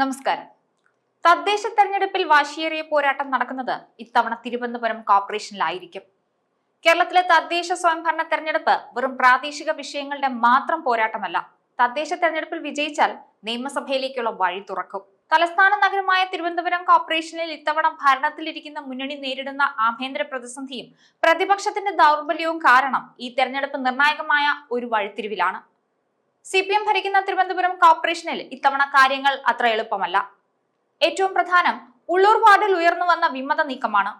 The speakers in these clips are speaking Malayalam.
നമസ്കാരം. തദ്ദേശ തെരഞ്ഞെടുപ്പിൽ വാശിയേറിയ പോരാട്ടം നടക്കുന്നത് ഇത്തവണ തിരുവനന്തപുരം കോർപ്പറേഷനിലായിരിക്കും. കേരളത്തിലെ തദ്ദേശ സ്വയംഭരണ തെരഞ്ഞെടുപ്പ് വെറും പ്രാദേശിക വിഷയങ്ങളുടെ മാത്രം പോരാട്ടമല്ല. തദ്ദേശ തെരഞ്ഞെടുപ്പിൽ വിജയിച്ചാൽ നിയമസഭയിലേക്കുള്ള വഴി തുറക്കും. തലസ്ഥാന നഗരമായ തിരുവനന്തപുരം കോർപ്പറേഷനിൽ ഇത്തവണ ഭരണത്തിലിരിക്കുന്ന മുന്നണി നേരിടുന്ന ആഭ്യന്തര പ്രതിസന്ധിയും പ്രതിപക്ഷത്തിന്റെ ദൗർബല്യവും കാരണം ഈ തെരഞ്ഞെടുപ്പ് നിർണായകമായ ഒരു വഴിത്തിരിവിലാണ്. സി പി എം ഭരിക്കുന്ന തിരുവനന്തപുരം കോർപ്പറേഷനിൽ ഇത്തവണ കാര്യങ്ങൾ അത്ര എളുപ്പമല്ല. ഏറ്റവും പ്രധാനം ഉള്ളൂർ വാർഡിൽ ഉയർന്നു വന്ന വിമത നീക്കമാണ്.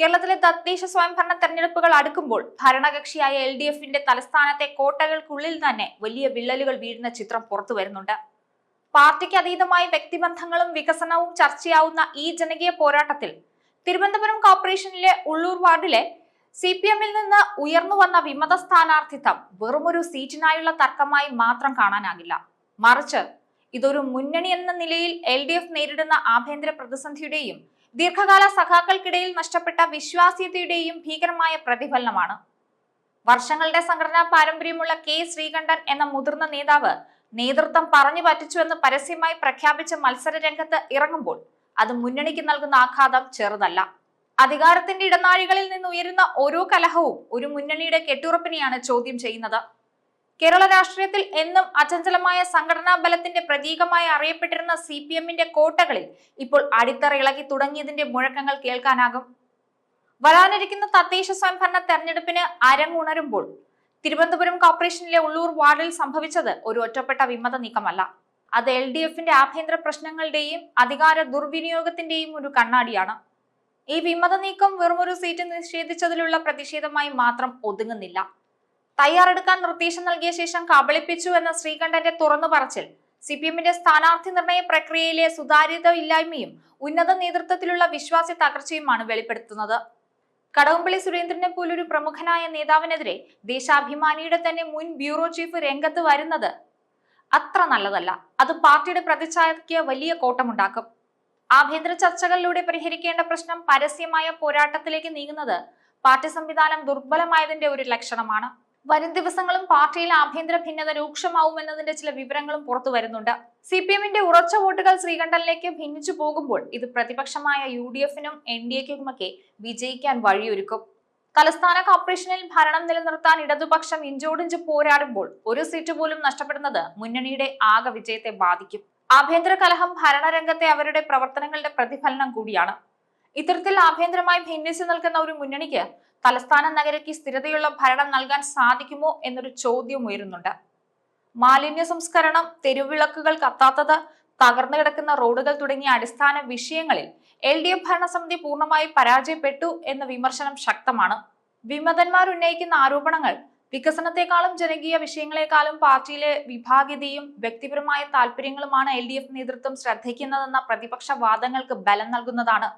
കേരളത്തിലെ തദ്ദേശ സ്വയംഭരണ തെരഞ്ഞെടുപ്പുകൾ അടുക്കുമ്പോൾ ഭരണകക്ഷിയായ എൽ ഡി എഫിന്റെ തലസ്ഥാനത്തെ കോട്ടകൾക്കുള്ളിൽ തന്നെ വലിയ വിള്ളലുകൾ വീഴുന്ന ചിത്രം പുറത്തു വരുന്നുണ്ട്. പാർട്ടിക്ക് അതീതമായ വ്യക്തിബന്ധങ്ങളും വികസനവും ചർച്ചയാവുന്ന ഈ ജനകീയ പോരാട്ടത്തിൽ തിരുവനന്തപുരം കോർപ്പറേഷനിലെ ഉള്ളൂർ വാർഡിലെ സി പി എമ്മിൽ നിന്ന് ഉയർന്നു വന്ന വിമത സ്ഥാനാർത്ഥിത്വം വെറുമൊരു സീറ്റിനായുള്ള തർക്കമായി മാത്രം കാണാനാകില്ല. മറിച്ച് ഇതൊരു മുന്നണി എന്ന നിലയിൽ എൽ ഡി എഫ് നേരിടുന്ന ആഭ്യന്തര പ്രതിസന്ധിയുടെയും ദീർഘകാല സഖാക്കൾക്കിടയിൽ നഷ്ടപ്പെട്ട വിശ്വാസ്യതയുടെയും ഭീകരമായ പ്രതിഫലനമാണ്. വർഷങ്ങളുടെ സംഘടനാ പാരമ്പര്യമുള്ള കെ ശ്രീകണ്ഠൻ എന്ന മുതിർന്ന നേതാവ് നേതൃത്വം പറഞ്ഞു പറ്റിച്ചുവെന്ന് പരസ്യമായി പ്രഖ്യാപിച്ച മത്സര രംഗത്ത് ഇറങ്ങുമ്പോൾ അത് മുന്നണിക്ക് നൽകുന്ന ആഘാതം ചെറുതല്ല. അധികാരത്തിന്റെ ഇടനാഴികളിൽ നിന്ന് ഉയരുന്ന ഓരോ കലഹവും ഒരു മുന്നണിയുടെ കെട്ടുറപ്പിനെയാണ് ചോദ്യം ചെയ്യുന്നത്. കേരള രാഷ്ട്രീയത്തിൽ എന്നും അചഞ്ചലമായ സംഘടനാ ബലത്തിന്റെ പ്രതീകമായി അറിയപ്പെട്ടിരുന്ന സി പി എമ്മിന്റെ കോട്ടകളിൽ ഇപ്പോൾ അടിത്തറ ഇളകി തുടങ്ങിയതിന്റെ മുഴക്കങ്ങൾ കേൾക്കാനാകും. വരാനിരിക്കുന്ന തദ്ദേശ സ്വയംഭരണ തെരഞ്ഞെടുപ്പിന് അരങ്ങുണരുമ്പോൾ തിരുവനന്തപുരം കോർപ്പറേഷനിലെ ഉള്ളൂർ വാർഡിൽ സംഭവിച്ചത് ഒരു ഒറ്റപ്പെട്ട വിമത നീക്കമല്ല. അത് എൽ ഡി എഫിന്റെ ആഭ്യന്തര പ്രശ്നങ്ങളുടെയും അധികാര ദുർവിനിയോഗത്തിന്റെയും ഒരു കണ്ണാടിയാണ്. ഈ വിമത നീക്കം വെറുമൊരു സീറ്റ് നിഷേധിച്ചതിലുള്ള പ്രതിഷേധമായി മാത്രം ഒതുങ്ങുന്നില്ല. തയ്യാറെടുക്കാൻ നിർദ്ദേശം നൽകിയ ശേഷം കബളിപ്പിച്ചു എന്ന ശ്രീകണ്ഠന്റെ തുറന്നു പറച്ചിൽ സി പി എമ്മിന്റെ സ്ഥാനാർത്ഥി നിർണയ പ്രക്രിയയിലെ സുതാര്യത ഇല്ലായ്മയും ഉന്നത നേതൃത്വത്തിലുള്ള വിശ്വാസ തകർച്ചയുമാണ് വെളിപ്പെടുത്തുന്നത്. കടകംപള്ളി സുരേന്ദ്രനെ പോലൊരു പ്രമുഖനായ നേതാവിനെതിരെ ദേശാഭിമാനിയുടെ തന്നെ മുൻ ബ്യൂറോ ചീഫ് രംഗത്ത് വരുന്നത് അത്ര നല്ലതല്ല. അത് പാർട്ടിയുടെ പ്രതിച്ഛായക്ക് വലിയ കോട്ടമുണ്ടാക്കും. ആഭ്യന്തര ചർച്ചകളിലൂടെ പരിഹരിക്കേണ്ട പ്രശ്നം പരസ്യമായ പോരാട്ടത്തിലേക്ക് നീങ്ങുന്നത് പാർട്ടി സംവിധാനം ദുർബലമായതിന്റെ ഒരു ലക്ഷണമാണ്. വരും ദിവസങ്ങളും പാർട്ടിയിൽ ആഭ്യന്തര ഭിന്നത രൂക്ഷമാവുമെന്നതിന്റെ ചില വിവരങ്ങളും പുറത്തു വരുന്നുണ്ട്. സി പി എമ്മിന്റെ ഉറച്ച വോട്ടുകൾ ശ്രീകണ്ഠനിലേക്ക് ഭിന്നിച്ചു പോകുമ്പോൾ ഇത് പ്രതിപക്ഷമായ യു ഡി എഫിനും എൻ ഡി എക്കുമൊക്കെ വിജയിക്കാൻ വഴിയൊരുക്കും. തലസ്ഥാന കോർപ്പറേഷനിൽ ഭരണം നിലനിർത്താൻ ഇടതുപക്ഷം ഇഞ്ചോടിഞ്ച് പോരാടുമ്പോൾ ഒരു സീറ്റ് പോലും നഷ്ടപ്പെടുന്നത് മുന്നണിയുടെ ആകെ വിജയത്തെ ബാധിക്കും. ആഭ്യന്തര കലഹം ഭരണരംഗത്തെ അവരുടെ പ്രവർത്തനങ്ങളുടെ പ്രതിഫലനം കൂടിയാണ്. ഇത്തരത്തിൽ ആഭ്യന്തരമായി ഭിന്നിച്ചു നിൽക്കുന്ന ഒരു മുന്നണിക്ക് തലസ്ഥാന നഗരയ്ക്ക് സ്ഥിരതയുള്ള ഭരണം നൽകാൻ സാധിക്കുമോ എന്നൊരു ചോദ്യം ഉയരുന്നുണ്ട്. മാലിന്യ സംസ്കരണം തെരുവിളക്കുകൾ കത്താത്തത് തകർന്നു കിടക്കുന്ന റോഡുകൾ തുടങ്ങിയ അടിസ്ഥാന വിഷയങ്ങളിൽ എൽ ഡി എഫ് ഭരണസമിതി പൂർണമായി പരാജയപ്പെട്ടു എന്ന വിമർശനം ശക്തമാണ്. വിമതന്മാർ ഉന്നയിക്കുന്ന ആരോപണങ്ങൾ വികസനത്തെക്കാളും ജനകീയ വിഷയങ്ങളെക്കാളും പാർട്ടിയിലെ വിഭാഗീയതയും വ്യക്തിപരമായ താല്പര്യങ്ങളുമാണ് എൽ ഡി എഫ് നേതൃത്വം ശ്രദ്ധിക്കുന്നതെന്ന പ്രതിപക്ഷ വാദങ്ങൾക്ക് ബലം നൽകുന്നതാണ്.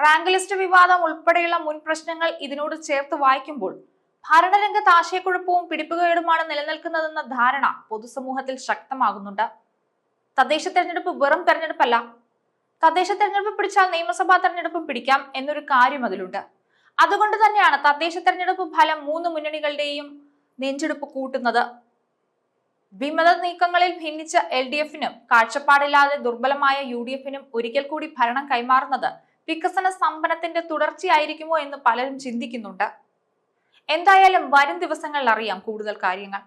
റാങ്ക് ലിസ്റ്റ് വിവാദം ഉൾപ്പെടെയുള്ള മുൻ പ്രശ്നങ്ങൾ ഇതിനോട് ചേർത്ത് വായിക്കുമ്പോൾ ഭരണരംഗത്ത് ആശയക്കുഴപ്പവും പിടിപ്പുകേടുമാണ് നിലനിൽക്കുന്നതെന്ന ധാരണ പൊതുസമൂഹത്തിൽ ശക്തമാകുന്നുണ്ട്. തദ്ദേശ തെരഞ്ഞെടുപ്പ് വെറും തെരഞ്ഞെടുപ്പല്ല. തദ്ദേശ തെരഞ്ഞെടുപ്പ് പിടിച്ചാൽ നിയമസഭാ തെരഞ്ഞെടുപ്പും പിടിക്കാം എന്നൊരു കാര്യം അതിലുണ്ട്. അതുകൊണ്ട് തന്നെയാണ് തദ്ദേശ തെരഞ്ഞെടുപ്പ് ഫലം മൂന്ന് മുന്നണികളുടെയും നെഞ്ചെടുപ്പ് കൂട്ടുന്നത്. വിമത നീക്കങ്ങളിൽ ഭിന്നിച്ച എൽ ഡി എഫിനും കാഴ്ചപ്പാടില്ലാതെ ദുർബലമായ യു ഡി എഫിനും ഒരിക്കൽ കൂടി ഭരണം കൈമാറുന്നത് വികസന സമ്പന്നത്തിന്റെ തുടർച്ചയായിരിക്കുമോ എന്ന് പലരും ചിന്തിക്കുന്നുണ്ട്. എന്തായാലും വരും ദിവസങ്ങളിൽ അറിയാം കൂടുതൽ കാര്യങ്ങൾ.